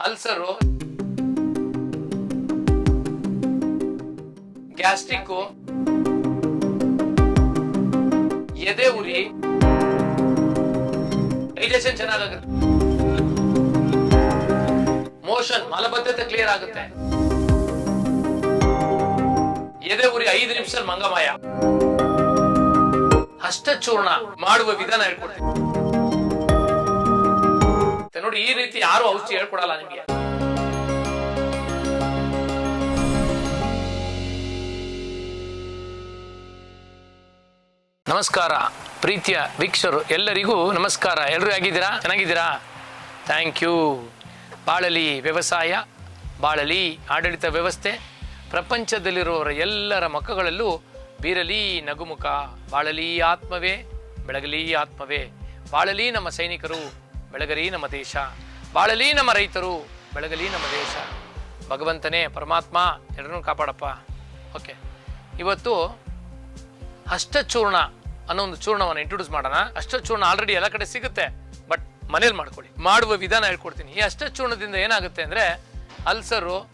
Ulcer. Gastric. ಎದೆ ಉರಿ. Digestion ಚೆನ್ನಾಗುತ್ತೆ ಮೋಷನ್ ಮಲಬದ್ಧತೆ ಕ್ಲಿಯರ್ ಆಗುತ್ತೆ. ಎದೆ ಉರಿ ಐದು ನಿಮಿಷ ಮಂಗಮಾಯ. ಹಸ್ತಚೂರ್ಣ ಮಾಡುವ ವಿಧಾನ ಹೇಳ್ಕೊಡ್ತೀನಿ. ನೋಡಿ, ಈ ರೀತಿ ಯಾರು ಔಷಧಿ ಹೇಳ್ಕೊಡಲ್ಲ ನಿಮಗೆ. ನಮಸ್ಕಾರ. ಪ್ರೀತಿಯ ವೀಕ್ಷರು ಎಲ್ಲರಿಗೂ ನಮಸ್ಕಾರ. ಎಲ್ಲರೂ ಆಗಿದ್ದೀರಾ ಚೆನ್ನಾಗಿದ್ದೀರಾ? ಥ್ಯಾಂಕ್ ಯು ಬಾಳಲಿ ವ್ಯವಸಾಯ, ಬಾಳಲಿ ಆಡಳಿತ ವ್ಯವಸ್ಥೆ, ಪ್ರಪಂಚದಲ್ಲಿರುವವರ ಎಲ್ಲರ ಮುಖಗಳಲ್ಲೂ ಬೀರಲಿ ನಗುಮುಖ, ಬಾಳಲಿ ಆತ್ಮವೇ, ಬೆಳಗಲಿ ಆತ್ಮವೇ. ಬಾಳಲಿ ನಮ್ಮ ಸೈನಿಕರು ಬೆಳಗಲಿ ನಮ್ಮ ದೇಶ. ಬಾಳಲಿ ನಮ್ಮ ರೈತರು, ಬೆಳಗಲಿ ನಮ್ಮ ದೇಶ. ಭಗವಂತನೇ, ಪರಮಾತ್ಮ ಎಲ್ಲರೂ ಕಾಪಾಡಪ್ಪ. ಓಕೆ. ಇವತ್ತು ಅಷ್ಟಚೂರ್ಣ ಅನ್ನೋ ಒಂದು ಚೂರ್ಣವನ್ನು ಇಂಟ್ರೊಡ್ಯೂಸ್ ಮಾಡೋಣ. ಅಷ್ಟಚೂರ್ಣ ಆಲ್ರೆಡಿ ಎಲ್ಲ ಕಡೆ ಸಿಗುತ್ತೆ ಬಟ್ ಮನೇಲಿ ಮಾಡ್ಕೊಳ್ಳಿ. ಮಾಡುವ ವಿಧಾನ ಹೇಳ್ಕೊಡ್ತೀನಿ. ಈ ಅಷ್ಟಚೂರ್ಣದಿಂದ ಏನಾಗುತ್ತೆ ಅಂದರೆ, ಅಲ್ಸರು,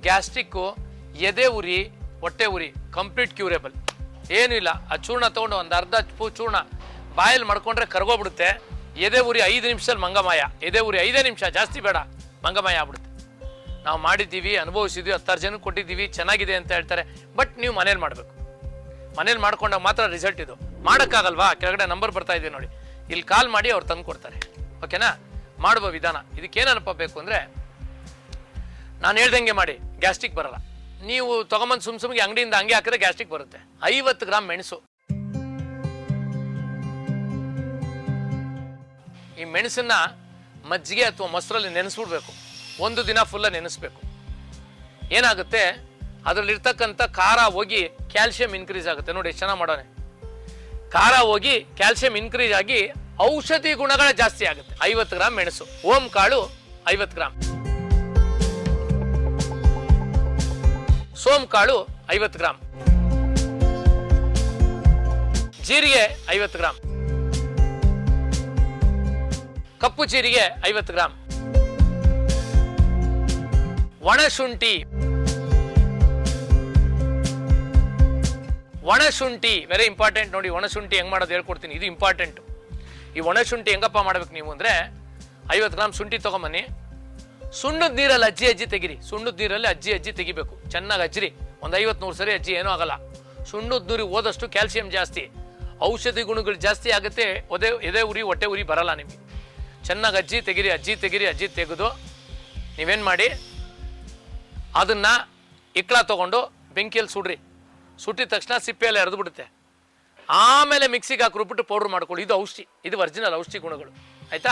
ಗ್ಯಾಸ್ಟ್ರಿಕ್ಕು, ಎದೆ ಉರಿ, ಹೊಟ್ಟೆ ಉರಿ ಕಂಪ್ಲೀಟ್ ಕ್ಯೂರೇಬಲ್ ಏನೂ ಇಲ್ಲ. ಆ ಚೂರ್ಣ ತೊಗೊಂಡು ಒಂದು ಅರ್ಧ ಚೂರ್ಣ ಬಾಯಲ್ಲಿ ಮಾಡ್ಕೊಂಡ್ರೆ ಕರ್ಗೋಗ್ಬಿಡುತ್ತೆ. ಎದೆ ಉರಿ ಐದು ನಿಮಿಷದಲ್ಲಿ ಮಂಗಮಾಯ. ಎದೆ ಉರಿ ಐದೇ ನಿಮಿಷ, ಜಾಸ್ತಿ ಬೇಡ, ಮಂಗಮಾಯ ಆಗ್ಬಿಡುತ್ತೆ. ನಾವು ಮಾಡಿದ್ದೀವಿ, ಅನುಭವಿಸಿದ್ವಿ ಹತ್ತಾರು ಜನಕ್ಕೆ ಕೊಟ್ಟಿದ್ದೀವಿ, ಚೆನ್ನಾಗಿದೆ ಅಂತ ಹೇಳ್ತಾರೆ. ಬಟ್ ನೀವು ಮನೇಲಿ ಮಾಡಬೇಕು. ಮನೇಲಿ ಮಾಡ್ಕೊಂಡಾಗ ಮಾತ್ರ ರಿಸಲ್ಟ್ ಇದು. ಮಾಡೋಕ್ಕಾಗಲ್ವಾ? ಕೆಳಗಡೆ ನಂಬರ್ ಬರ್ತಾ ಇದೆ ನೋಡಿ. ಇಲ್ಲಿ ಕಾಲ್ ಮಾಡಿ ಅವ್ರು ತಂದು ಕೊಡ್ತಾರೆ. ಓಕೆನಾ ಮಾಡುವ ವಿಧಾನ. ಇದಕ್ಕೇನಪ್ಪ ಬೇಕು ಅಂದರೆ, ನಾನು ಹೇಳ್ದಂಗೆ ಮಾಡಿ ಗ್ಯಾಸ್ಟ್ರಿಕ್ ಬರಲ್ಲ. ನೀವು ತೊಗೊಂಬಂದು ಸುಮ್ ಸುಮ್ಗೆ ಅಂಗಡಿಯಿಂದ ಹಂಗೆ ಹಾಕಿದ್ರೆ ಗ್ಯಾಸ್ಟ್ರಿಕ್ ಬರುತ್ತೆ. ಐವತ್ತು ಗ್ರಾಮ್ ಮೆಣಸು. ಈ ಮೆಣಸನ್ನ ಮಜ್ಜಿಗೆ ಅಥವಾ ಮೊಸರಲ್ಲಿ ನೆನೆಸ್ಬಿಡ್ಬೇಕು. ಒಂದು ದಿನ ಫುಲ್ಲ ನೆನೆಸ್ಬೇಕು. ಏನಾಗುತ್ತೆ? ಅದರಲ್ಲಿರ್ತಕ್ಕಂಥ ಖಾರ ಹೋಗಿ ಕ್ಯಾಲ್ಸಿಯಂ ಇನ್ಕ್ರೀಸ್ ಆಗುತ್ತೆ. ನೋಡಿ, ಎಷ್ಟು ಚೆನ್ನಾಗಿ ಮಾಡೋಣ. ಖಾರ ಹೋಗಿ ಕ್ಯಾಲ್ಸಿಯಂ ಇನ್ಕ್ರೀಸ್ ಆಗಿ ಔಷಧಿ ಗುಣಗಳ ಜಾಸ್ತಿ ಆಗುತ್ತೆ. ಐವತ್ತು ಗ್ರಾಮ್ ಮೆಣಸು. ಓಂ ಕಾಳು ಐವತ್ತು ಗ್ರಾಮ್ ಸೋಮ್ ಕಾಳು ಐವತ್ತು ಗ್ರಾಮ್ ಜೀರಿಗೆ ಐವತ್ತು ಗ್ರಾಮ್ ಕಪ್ಪು ಜೀರಿಗೆ ಐವತ್ತು ಗ್ರಾಮ್ ಒಣಶುಂಠಿ ಒಣಶುಂಠಿ ವೆರಿ ಇಂಪಾರ್ಟೆಂಟ್ ನೋಡಿ ಒಣಶುಂಠಿ ಹೆಂಗ್ ಮಾಡೋದು ಹೇಳ್ಕೊಡ್ತೀನಿ. ಇದು ಇಂಪಾರ್ಟೆಂಟ್ ಈ ಒಣಶುಂಠಿ ಹೆಂಗಪ್ಪ ಮಾಡ್ಬೇಕು ನೀವು ಅಂದ್ರೆ, ಐವತ್ತು ಗ್ರಾಮ್ ಶುಂಠಿ ತಗೊಂಬನ್ನಿ. ಸುಣ್ಣದ ನೀರಲ್ಲಿ ಅಜ್ಜಿ ಅಜ್ಜಿ ತೆಗಿರಿ. ಸುಣ್ಣದ ನೀರಲ್ಲಿ ಅಜ್ಜಿ ಅಜ್ಜಿ ತೆಗಿಬೇಕು. ಚೆನ್ನಾಗಿ ಅಜ್ಜಿರಿ. ಒಂದು ಐವತ್ತು ನೂರು ಸರಿ ಅಜ್ಜಿ ಏನೂ ಆಗಲ್ಲ. ಸುಣ್ಣದ ನೀರು ಓದಷ್ಟು ಕ್ಯಾಲ್ಸಿಯಂ ಜಾಸ್ತಿ. ಔಷಧಿ ಗುಣಗಳು ಜಾಸ್ತಿ ಆಗುತ್ತೆ. ಒದೆ, ಎದೆ ಉರಿ, ಹೊಟ್ಟೆ ಉರಿ ಬರಲ್ಲ ನಿಮಗೆ. ಚೆನ್ನಾಗಿ ಅಜ್ಜಿ ತೆಗಿರಿ ಅಜ್ಜಿ ತೆಗಿರಿ, ಅಜ್ಜಿ ತೆಗೆದು ನೀವೇನು ಮಾಡಿ ಅದನ್ನ ಇಕ್ಳ ತಗೊಂಡು ಬೆಂಕಿಯಲ್ಲಿ ಸುಡ್ರಿ. ಸುಟ್ಟಿದ ತಕ್ಷಣ ಸಿಪ್ಪೆಯಲ್ಲಿ ಎರೆದು ಬಿಡುತ್ತೆ. ಆಮೇಲೆ ಮಿಕ್ಸಿಗೆ ಹಾಕಿ ರುಬ್ಬಿಟ್ಟು ಪೌಡ್ರ್ ಮಾಡ್ಕೊಳ್ಳಿ. ಇದು ಔಷಧಿ, ಇದು ಒರಿಜಿನಲ್ ಔಷಧಿ ಗುಣಗಳು. ಆಯ್ತಾ?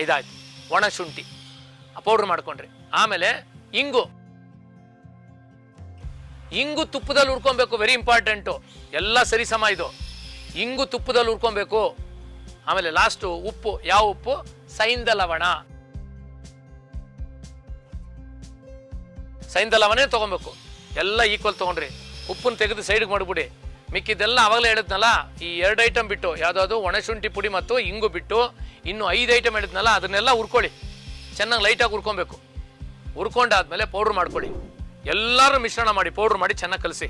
ಇದಾಯ್ತು. ಒಣ ಶುಂಠಿ. ಪೌಡ್ರ್ ಮಾಡ್ಕೊಂಡ್ರಿ. ಆಮೇಲೆ ಇಂಗು. ಇಂಗು ತುಪ್ಪದಲ್ಲಿ ಹುರ್ಕೊಬೇಕು ವೆರಿ ಇಂಪಾರ್ಟೆಂಟು ಎಲ್ಲ ಸರಿ ಸಮ ಇದು. ಇಂಗು ತುಪ್ಪದಲ್ಲಿ ಹುರ್ಕೊಬೇಕು. ಆಮೇಲೆ ಲಾಸ್ಟು ಉಪ್ಪು, ಯಾವ ಉಪ್ಪು? ಸೈಂದ ಲವಣ. ಸೈಂದ ಲವಣೇ ತಗೊಬೇಕು. ಎಲ್ಲ ಈಕ್ವಲ್ ತಗೊಂಡ್ರಿ. ಉಪ್ಪನ್ನು ತೆಗೆದು ಸೈಡ್ಗೆ ಮಾಡಿಬಿಡಿ. ಮಿಕ್ಕಿದ್ದೆಲ್ಲ ಅವಾಗಲೇ ಹೇಳಿದ್ನಲ್ಲ, ಈ ಎರಡು ಐಟಮ್ ಬಿಟ್ಟು, ಯಾವುದಾದ್ರು ಒಣಶುಂಠಿ ಪುಡಿ ಮತ್ತು ಇಂಗು ಬಿಟ್ಟು, ಇನ್ನು ಐದು ಐಟಮ್ ಹೇಳಿದ್ನಲ್ಲ, ಅದನ್ನೆಲ್ಲ ಹುರ್ಕೊಳ್ಳಿ. ಚೆನ್ನಾಗಿ ಲೈಟಾಗಿ ಹುರ್ಕೊಬೇಕು. ಹುರ್ಕೊಂಡಾದ್ಮೇಲೆ ಪೌಡ್ರ್ ಮಾಡ್ಕೊಳ್ಳಿ. ಎಲ್ಲರೂ ಮಿಶ್ರಣ ಮಾಡಿ ಪೌಡ್ರ್ ಮಾಡಿ ಚೆನ್ನಾಗಿ ಕಲಸಿ.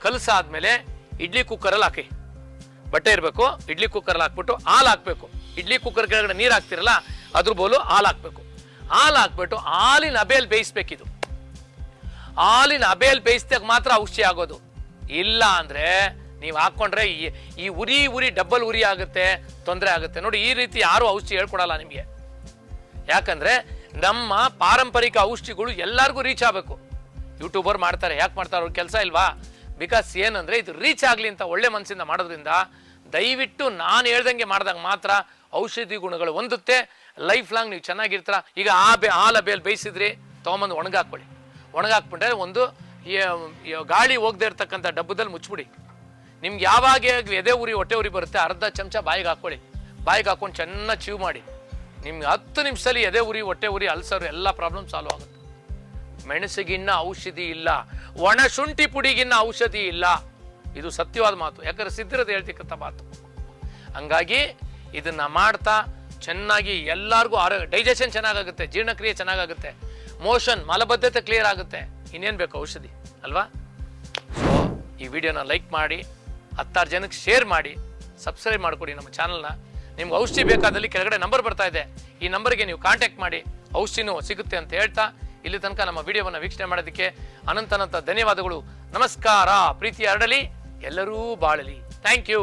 ಕಲಸಾದ್ಮೇಲೆ ಇಡ್ಲಿ ಕುಕ್ಕರಲ್ಲಿ ಹಾಕಿ. ಬಟ್ಟೆ ಇರಬೇಕು, ಇಡ್ಲಿ ಕುಕ್ಕರಲ್ಲಿ ಹಾಕ್ಬಿಟ್ಟು ಹಾಲು ಹಾಕ್ಬೇಕು. ಇಡ್ಲಿ ಕುಕ್ಕರ್ ಕೆಳಗಡೆ ನೀರು ಹಾಕ್ತಿರಲ್ಲ, ಅದ್ರ ಬೋಲು ಹಾಲು ಹಾಕ್ಬೇಕು. ಹಾಲು ಹಾಕ್ಬಿಟ್ಟು ಹಾಲಿನ ಅಬೆಯಲ್ಲಿ ಬೇಯಿಸ್ಬೇಕಿದು. ಹಾಲಿನ ಅಬೆಯಲ್ಲಿ ಬೇಯಿಸಿದಾಗ ಮಾತ್ರ ಔಷಧಿ ಆಗೋದು. ಇಲ್ಲ ಅಂದ್ರೆ ನೀವು ಹಾಕೊಂಡ್ರೆ ಈ ಉರಿ ಉರಿ ಡಬ್ಬಲ್ ಉರಿ ಆಗುತ್ತೆ, ತೊಂದರೆ ಆಗುತ್ತೆ. ನೋಡಿ, ಈ ರೀತಿ ಯಾರು ಔಷಧಿ ಹೇಳ್ಕೊಡಲ್ಲ ನಿಮಗೆ. ಯಾಕಂದ್ರೆ ನಮ್ಮ ಪಾರಂಪರಿಕ ಔಷಧಿಗಳು ಎಲ್ಲರಿಗೂ ರೀಚ್ ಆಗಬೇಕು. ಯೂಟ್ಯೂಬರ್ ಮಾಡ್ತಾರೆ, ಯಾಕೆ ಮಾಡ್ತಾರೆ ಅವ್ರ ಕೆಲಸ ಇಲ್ವಾ? ಬಿಕಾಸ್ ಏನಂದ್ರೆ ಇದು ರೀಚ್ ಆಗಲಿ ಅಂತ ಒಳ್ಳೆ ಮನಸ್ಸಿಂದ ಮಾಡೋದ್ರಿಂದ ದಯವಿಟ್ಟು ನಾನು ಹೇಳ್ದಂಗೆ ಮಾಡಿದಾಗ ಮಾತ್ರ ಔಷಧಿ ಗುಣಗಳು ಹೊಂದುತ್ತೆ. ಲೈಫ್ ಲಾಂಗ್ ನೀವು ಚೆನ್ನಾಗಿರ್ತೀರ. ಈಗ ಆ ಬೆ ಹಾಲ ಬೇಲ್ ಬೇಯಿಸಿದ್ರಿ ತೊಗೊಂಬಂದು ಒಣಗಾಕ್ಕೊಳ್ಳಿ ಒಣಗಾಕ್ಬಿಟ್ರೆ ಒಂದು ಗಾಳಿ ಹೋಗದೆ ಇರ್ತಕ್ಕಂಥ ಡಬ್ಬದಲ್ಲಿ ಮುಚ್ಚಿಬಿಡಿ. ನಿಮ್ಗೆ ಯಾವಾಗ ಎದೆ ಉರಿ, ಹೊಟ್ಟೆ ಉರಿ ಬರುತ್ತೆ, ಅರ್ಧ ಚಮಚ ಬಾಯಿಗೆ ಹಾಕ್ಕೊಳ್ಳಿ. ಬಾಯಿಗೆ ಹಾಕೊಂಡು ಚೆನ್ನಾಗಿ ಚೀವ್ ಮಾಡಿ. ನಿಮ್ಗೆ ಹತ್ತು ನಿಮಿಷದಲ್ಲಿ ಎದೆ ಉರಿ, ಹೊಟ್ಟೆ ಉರಿ, ಅಲ್ಸರು, ಎಲ್ಲ ಪ್ರಾಬ್ಲಮ್ ಸಾಲ್ವ್ ಆಗುತ್ತೆ. ಮೆಣಸಿಗಿನ್ನ ಔಷಧಿ ಇಲ್ಲ. ಒಣ ಶುಂಠಿ ಪುಡಿಗಿನ್ನ ಔಷಧಿ ಇಲ್ಲ. ಇದು ಸತ್ಯವಾದ ಮಾತು. ಯಾಕಂದ್ರೆ ಸಿದ್ಧರದ ಹೇಳ್ತಿಕ್ಕಂಥ ಮಾತು. ಹಂಗಾಗಿ ಇದನ್ನು ಮಾಡ್ತಾ ಚೆನ್ನಾಗಿ ಎಲ್ಲರಿಗೂ ಆರೋಗ್ಯ ಡೈಜೆಷನ್ ಚೆನ್ನಾಗಾಗುತ್ತೆ, ಜೀರ್ಣಕ್ರಿಯೆ ಚೆನ್ನಾಗಾಗುತ್ತೆ. ಮೋಷನ್ ಮಲಬದ್ಧತೆ ಕ್ಲಿಯರ್ ಆಗುತ್ತೆ. ಇನ್ನೇನು ಬೇಕು ಔಷಧಿ, ಅಲ್ವಾ? ಸೊ ಈ ವಿಡಿಯೋನ ಲೈಕ್ ಮಾಡಿ, ಹತ್ತಾರು ಜನಕ್ಕೆ ಶೇರ್ ಮಾಡಿ ಸಬ್ಸ್ಕ್ರೈಬ್ ಮಾಡಿಕೊಡಿ ನಮ್ಮ ಚಾನಲ್ನ ನಿಮ್ಗೆ ಔಷಧಿ ಬೇಕಾದಲ್ಲಿ ಕೆಳಗಡೆ ನಂಬರ್ ಬರ್ತಾ ಇದೆ. ಈ ನಂಬರ್ಗೆ ನೀವು ಕಾಂಟ್ಯಾಕ್ಟ್ ಮಾಡಿ, ಔಷಧಿನೂ ಸಿಗುತ್ತೆ ಅಂತ ಹೇಳ್ತಾ, ಇಲ್ಲಿ ತನಕ ನಮ್ಮ ವಿಡಿಯೋವನ್ನು ವೀಕ್ಷಣೆ ಮಾಡೋದಕ್ಕೆ ಅನಂತ ಅನಂತ ಧನ್ಯವಾದಗಳು. ನಮಸ್ಕಾರ ಪ್ರೀತಿ ಹರಡಲಿ ಎಲ್ಲರೂ ಬಾಳಲಿ. Thank you